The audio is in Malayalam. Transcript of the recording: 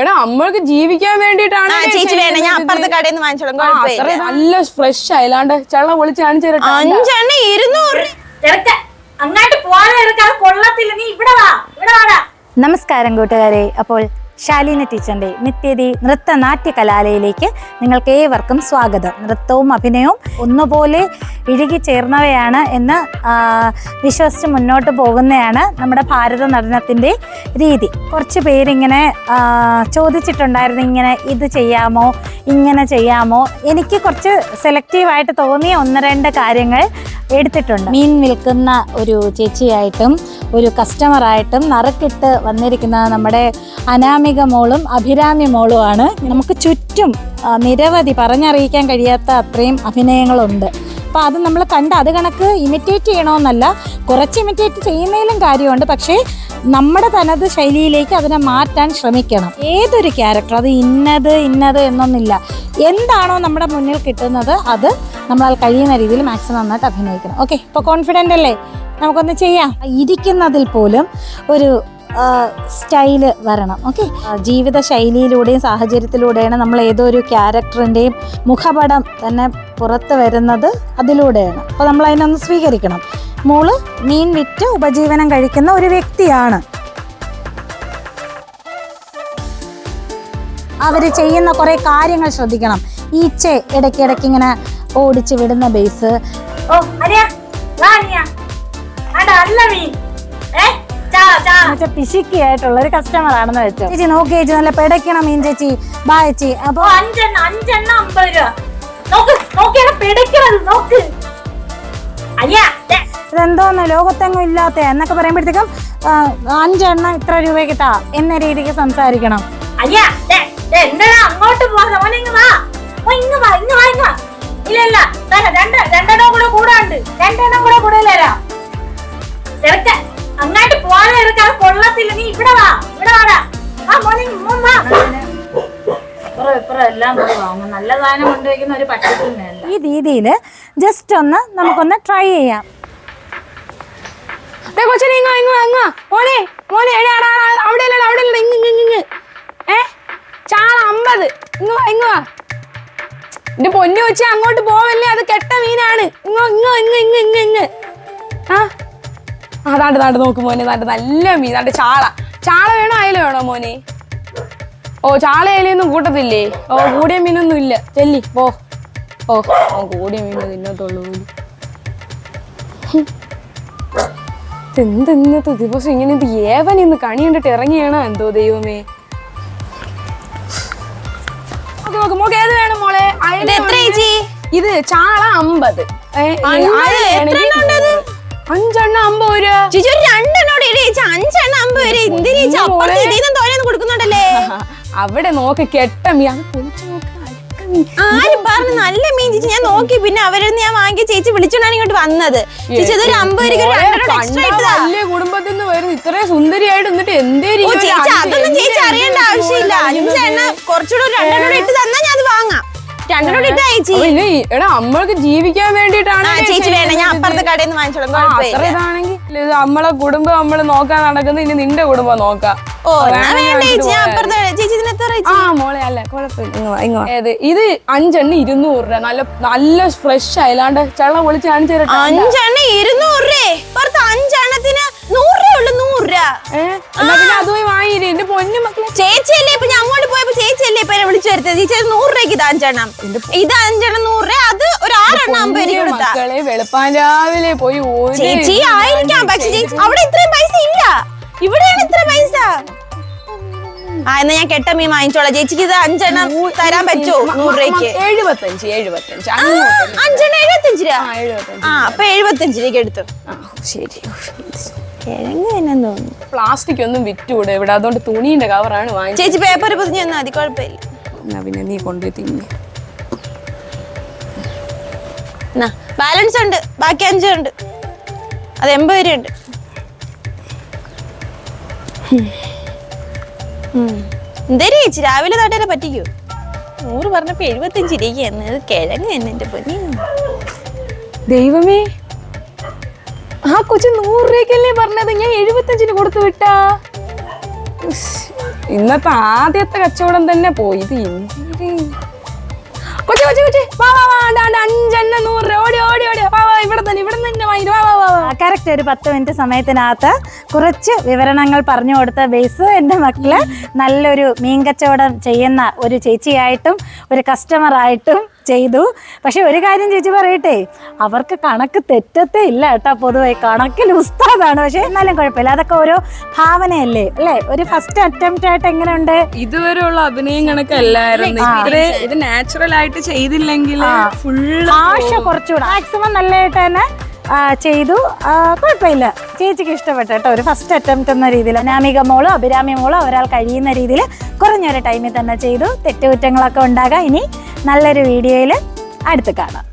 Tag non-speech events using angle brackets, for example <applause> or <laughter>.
എടാ നമ്മൾക്ക് ജീവിക്കാൻ വേണ്ടിട്ടാണ് ചേച്ചി വേണം ഞാൻ അപ്പുറത്തെ കടയിൽ നിന്ന് വാങ്ങിച്ചോളാം. നല്ല ഫ്രഷ് ആയില്ലാണ്ട് ചള്ള പൊളിച്ച് കാണിച്ചു തരട്ടെ. അഞ്ചെണ്ണ ഇരുന്നൂറ്. അങ്ങോട്ട് പോകാതെ കൊള്ളത്തില്ല. നീ ഇവിടെ വാ. ഇവിടെ വാടാ. നമസ്കാരം കൂട്ടുകാരെ. അപ്പോൾ ശാലീന ടീച്ചറിന്റെ നിത്യതി നൃത്ത നാട്യ കലാലയിലേക്ക് നിങ്ങൾക്ക് ഏവർക്കും സ്വാഗതം. നൃത്തവും അഭിനയവും ഒന്നുപോലെ ഇഴുകി ചേർന്നവയാണ് എന്ന് വിശ്വസിച്ച് മുന്നോട്ട് പോകുന്നതാണ് നമ്മുടെ ഭാരത നടനത്തിന്റെ രീതി. കുറച്ച് പേരിങ്ങനെ ചോദിച്ചിട്ടുണ്ടായിരുന്നു ഇങ്ങനെ ഇത് ചെയ്യാമോ? ഇങ്ങനെ ചെയ്യാമോ? എനിക്ക് കുറച്ച് സെലക്റ്റീവായിട്ട് തോന്നിയ ഒന്ന് രണ്ട് കാര്യങ്ങൾ എടുത്തിട്ടുണ്ട്. മീൻ വിൽക്കുന്ന ഒരു ചേച്ചിയായിട്ടും ഒരു കസ്റ്റമറായിട്ടും നറുക്കിട്ട് വന്നിരിക്കുന്ന നമ്മുടെ അനാമിക മോളും അഭിരാമി മോളുമാണ്. നമുക്ക് ചുറ്റും നിരവധി പറഞ്ഞറിയിക്കാൻ കഴിയാത്ത അത്രയും അഭിനയങ്ങളുണ്ട്. അപ്പോൾ അത് നമ്മൾ കണ്ട് അത് കണക്ക് ഇമിറ്റേറ്റ് ചെയ്യണമെന്നല്ല കുറച്ച് ഇമിറ്റേറ്റ് ചെയ്യുന്നതിലും കാര്യമുണ്ട്. പക്ഷേ നമ്മുടെ തനത് ശൈലിയിലേക്ക് അതിനെ മാറ്റാൻ ശ്രമിക്കണം. ഏതൊരു ക്യാരക്ടർ അത് ഇന്നത് ഇന്നത് എന്നൊന്നില്ല. എന്താണോ നമ്മുടെ മുന്നിൽ കിട്ടുന്നത് അത് നമ്മളാൽ കഴിയുന്ന രീതിയിൽ മാക്സിമം നന്നായിട്ട് അഭിനയിക്കണം. ഓക്കെ ഇപ്പോൾ കോൺഫിഡന്റ് അല്ലേ? നമുക്കൊന്ന് ചെയ്യാം. ഇരിക്കുന്നതിൽ പോലും ഒരു സ്റ്റൈൽ വരണം. ഓക്കെ? ജീവിത ശൈലിയിലൂടെയും സാഹചര്യത്തിലൂടെയാണ് നമ്മൾ ഏതോ ഒരു ക്യാരക്ടറിന്റെയും മുഖപടം തന്നെ പുറത്ത് വരുന്നത് അതിലൂടെയാണ്. അപ്പോൾ നമ്മൾ അതിനൊന്ന് സ്വീകരിക്കണം. മോൾ മീൻ വിറ്റ് ഉപജീവനം കഴിക്കുന്ന ഒരു വ്യക്തിയാണ്. അവർ ചെയ്യുന്ന കുറേ കാര്യങ്ങൾ ശ്രദ്ധിക്കണം. ഈച്ച ഇടയ്ക്കിടയ്ക്ക് ഇങ്ങനെ ഓടിച്ച് വിടുന്ന ബേസ്. പിശുക്കിയായിട്ടുള്ള ഒരു കസ്റ്റമർ ആണെന്ന് വെച്ചോ. ചേച്ചി നോക്കി ചേച്ചി നല്ല പെടയ്ക്കണം മീൻ ചേച്ചി. ബാ ചേച്ചി. അപ്പൊ അഞ്ചെണ്ണ അഞ്ചെണ്ണ അമ്പത് രൂപ. നോക്ക് നോക്കിയാണ് പിടയ്ക്കണത് നോക്ക്. ഇതെന്തോന്ന്? ലോകത്തെങ്ങും ഇല്ലാത്ത. എന്നൊക്കെ പറയുമ്പോഴത്തേക്കും അഞ്ചെണ്ണം ഇത്ര രൂപയ്ക്ക് കിട്ടാ എന്ന രീതിക്ക് സംസാരിക്കണം. അങ്ങോട്ട് ഇല്ല രണ്ട് രണ്ടെണ്ണം കൂടെ കൂടാണ്ട് രണ്ടെണ്ണം കൂടെ കൂടുതൽ തരാം അങ്ങോട്ട് കൊള്ളത്തില്ല. നീ ഇവിടെ വാ ഇവിടെ വാടാ. ആ മോനെ ഇപ്പുറം ഇപ്പുറം എല്ലാം കൂടി വാങ്ങും നല്ല സാധനം കൊണ്ടുവയ്ക്കുന്ന ഒരു പറ്റത്തില്ല ഈ രീതിയിൽ ജസ്റ്റ് ഒന്ന് നമുക്കൊന്ന് ട്രൈ ചെയ്യാം. അവിടെ അല്ലടാ അവിടെ അല്ലടാ പൊന്നു അങ്ങോട്ട് പോവല്ലേ? അത് കെട്ട മീനാണ്. ഇങ്ങോ ഇങ്ങോ ഇങ്ങ് ഇങ്ങ് ഇങ്ങ് ഇങ്ങ്. ആ? അതാണ്ട് താണ്ട് താണ്ട് നോക്ക് മോനെ താണ്ട് നല്ല മീൻ താണ്ട് ചാള. ചാള വേണോ അയല വേണോ മോനെ? ഓ ചാള അയലയൊന്നും കൂട്ടത്തില്ലേ? ഓ കൂടിയ മീനൊന്നും ഇല്ല. ചെല്ലി പോ. ഓ കൂടിയ മീൻ തിന്നത്തുള്ളൂ പോലും. ദിവസം ഇങ്ങനെ ഇത് ഏവൻ ഇന്ന് കണി കണ്ടിട്ട് ഇറങ്ങിയാണോ എന്തോ ദൈവമേ? മോക്ക് ഏത് വേണം മോളെ? ഇത് ചാള അമ്പത്. അഞ്ചെണ്ണ അമ്പത്? രൂപ. ചേച്ചി ഒരു രണ്ടെണ്ണോട് അഞ്ചെണ്ണ അമ്പത് എന്തിനു കൊടുക്കുന്നുണ്ടല്ലേ? <laughs> അവിടെ നോക്ക് കെട്ടം ഞാൻ പൊളിച്ചു. ആരും പറഞ്ഞു നല്ല മീൻ ചേച്ചി. ഞാൻ നോക്കി. പിന്നെ അവരിൽ ഞാൻ വാങ്ങിയ ചേച്ചി വിളിച്ചോണ്ടാണ് ഇങ്ങോട്ട് വന്നത്. ചേച്ചി അതൊരു അമ്പത് രൂപ രണ്ടെണ്ണം കുടുംബത്തിൽ നിന്ന് വരുന്നു ഇത്രയും സുന്ദരിയായിട്ട് എന്നിട്ട് എന്തേ ചേച്ചി അതൊന്നും ചേച്ചി അറിയേണ്ട ആവശ്യമില്ല. അഞ്ചെണ്ണ കുറച്ചുകൂടെ ഒരു രണ്ടെണ്ണോട് ഇട്ട് തന്നാ ചേച്ചി. എടാ നമ്മൾക്ക് ജീവിക്കാൻ വേണ്ടിട്ടാണ് ചേച്ചി വേണം ഞാൻ അപ്പുറത്തെ കടയിൽ നിന്ന് വാങ്ങിച്ചോളാം ഇതാണെങ്കിൽ നമ്മളെ കുടുംബം നമ്മൾ നോക്കാൻ നടക്കുന്നത് ഇനി നിന്റെ കുടുംബം നോക്കാം. ഇത് അഞ്ചെണ്ണ ഇരുന്നൂറ് രൂപ. നല്ല നല്ല ഫ്രഷ് ആയില്ലാണ്ട് ചള്ള പൊളിച്ച് കാണിച്ചു തരട്ടെ. അഞ്ചെണ്ണ ഇരുന്നൂറ് അതുപോയി വാങ്ങിയില്ലേ? എന്റെ പൊന്നു മക്കളെ. ചേച്ചിയല്ലേ? ഇപ്പൊ ഞാൻ അങ്ങോട്ട് പോയപ്പോ ചേച്ചിയല്ലേ ഇപ്പൊ എന്നെ വിളിച്ചു വരുത്തത് ചേച്ചി നൂറ് രൂപയ്ക്ക് ഇത് അഞ്ചെണ്ണം. ഇത് അഞ്ചെണ്ണം നൂറ് രൂപ. അത് ഒരു ആറെണ്ണം അമ്പത് രൂപ കൊടുത്താ. മക്കളെ വെളുപ്പാൻ രാവിലെ പോയി ചേച്ചി ആയിരിക്കാം. പക്ഷെ ചേച്ചി അവിടെ ഇത്രയും പൈസ ഇല്ല. ഇവിടെയാണ് ഇത്ര പൈസ. ആ എന്നാ ഞാൻ കെട്ട മീൻ വാങ്ങിച്ചോളാം. ചേച്ചിക്ക് ഇത് അഞ്ചെണ്ണം തരാൻ പറ്റുമോ? നൂറ് രൂപയ്ക്ക്. എഴുപത്തഞ്ച് എഴുപത്തഞ്ച്. അങ്ങോട്ട് അഞ്ചെണ്ണം എഴുപത്തഞ്ച് രൂപ. ആ ആ അപ്പൊ എഴുപത്തഞ്ച് രൂപയ്ക്ക് എടുത്തു. ആ ശരി. കിഴങ്ങ് തന്നെ തോന്നുന്നു. പ്ലാസ്റ്റിക് ഒന്നും വിറ്റുകൂടെ ഇവിടെ? അതുകൊണ്ട് തുണീന്റെ കവറാണ് വാങ്ങിച്ചത്. ചേച്ചി പേപ്പർ പൊതിഞ്ഞ് തന്നാ മതി കുഴപ്പമില്ല. എന്നാ പിന്നെ നീ കൊണ്ടുപോയി തിന്നെ. എന്നാ ബാലൻസ് ഉണ്ട്. ബാക്കി അഞ്ചുണ്ട് അത് എൺപത് രൂപ ഉണ്ട്. എന്തേലും ചേച്ചി? രാവിലെ തട്ടേനെ പറ്റിക്കോ? നൂറ് പറഞ്ഞപ്പോ എഴുപത്തഞ്ച് കിഴങ്ങ് തന്നെ എന്റെ പൊന്നി. ദൈവമേ. ആ കൊച്ചു നൂറ് രൂപയ്ക്കല്ലേ പറഞ്ഞത്? ഞാൻ എഴുപത്തഞ്ചിന് കൊടുത്തു വിട്ടാ. ഇന്നത്തെ ആദ്യത്തെ കച്ചവടം തന്നെ പോയി. കൊച്ചു കൊച്ചു കൊച്ചി. അഞ്ചെണ്ണ നൂറ് രൂപ. ഓടി ഓടി ഓടി. ഇവിടെ തന്നെ ഇവിടെ തന്നെ വാങ്ങി വാ കറക്റ്റ് ഒരു പത്ത് മിനിറ്റ് സമയത്തിനകത്ത് കുറച്ച് വിവരണങ്ങൾ പറഞ്ഞു കൊടുത്ത ബേസ് എന്റെ മക്കൾ നല്ലൊരു മീൻ കച്ചവടം ചെയ്യുന്ന ഒരു ചേച്ചിയായിട്ടും ഒരു കസ്റ്റമറായിട്ടും ചെയ്തു. പക്ഷെ ഒരു കാര്യം ചേച്ചി പറയട്ടെ അവർക്ക് കണക്ക് തെറ്റത്തേ ഇല്ല കേട്ടോ പൊതുവെ. കണക്കിൽ ഉസ്താദാണ് പക്ഷെ എന്നാലും കുഴപ്പമില്ല. അതൊക്കെ ഓരോ ഭാവനയല്ലേ അല്ലേ? ഒരു ഫസ്റ്റ് അറ്റംപ്റ്റ് ആയിട്ട് എങ്ങനെയുണ്ട്? ഇതുവരെയുള്ള അഭിനയം കണക്കല്ലായിരുന്നു. ഇത് നാച്ചുറൽ ആയിട്ട് ചെയ്തില്ലെങ്കിൽ ഫുൾ ആശ കുറച്ചുകൂടെ. മാക്സിമം നല്ലതായിട്ട് തന്നെ ചെയ്തു. കുഴപ്പമില്ല. ചേച്ചിക്ക് ഇഷ്ടപ്പെട്ടു കേട്ടോ. ഒരു ഫസ്റ്റ് അറ്റംപ്റ്റ് എന്ന രീതിയിൽ. അനാമിക മോളോ അഭിരാമി മോളോ ഒരാൾ കഴിയുന്ന രീതിയിൽ കുറഞ്ഞൊരു ടൈമിൽ തന്നെ ചെയ്തു. തെറ്റുകുറ്റങ്ങളൊക്കെ ഉണ്ടാകാം. ഇനി നല്ലൊരു വീഡിയോയിൽ അടുത്ത് കാണാം.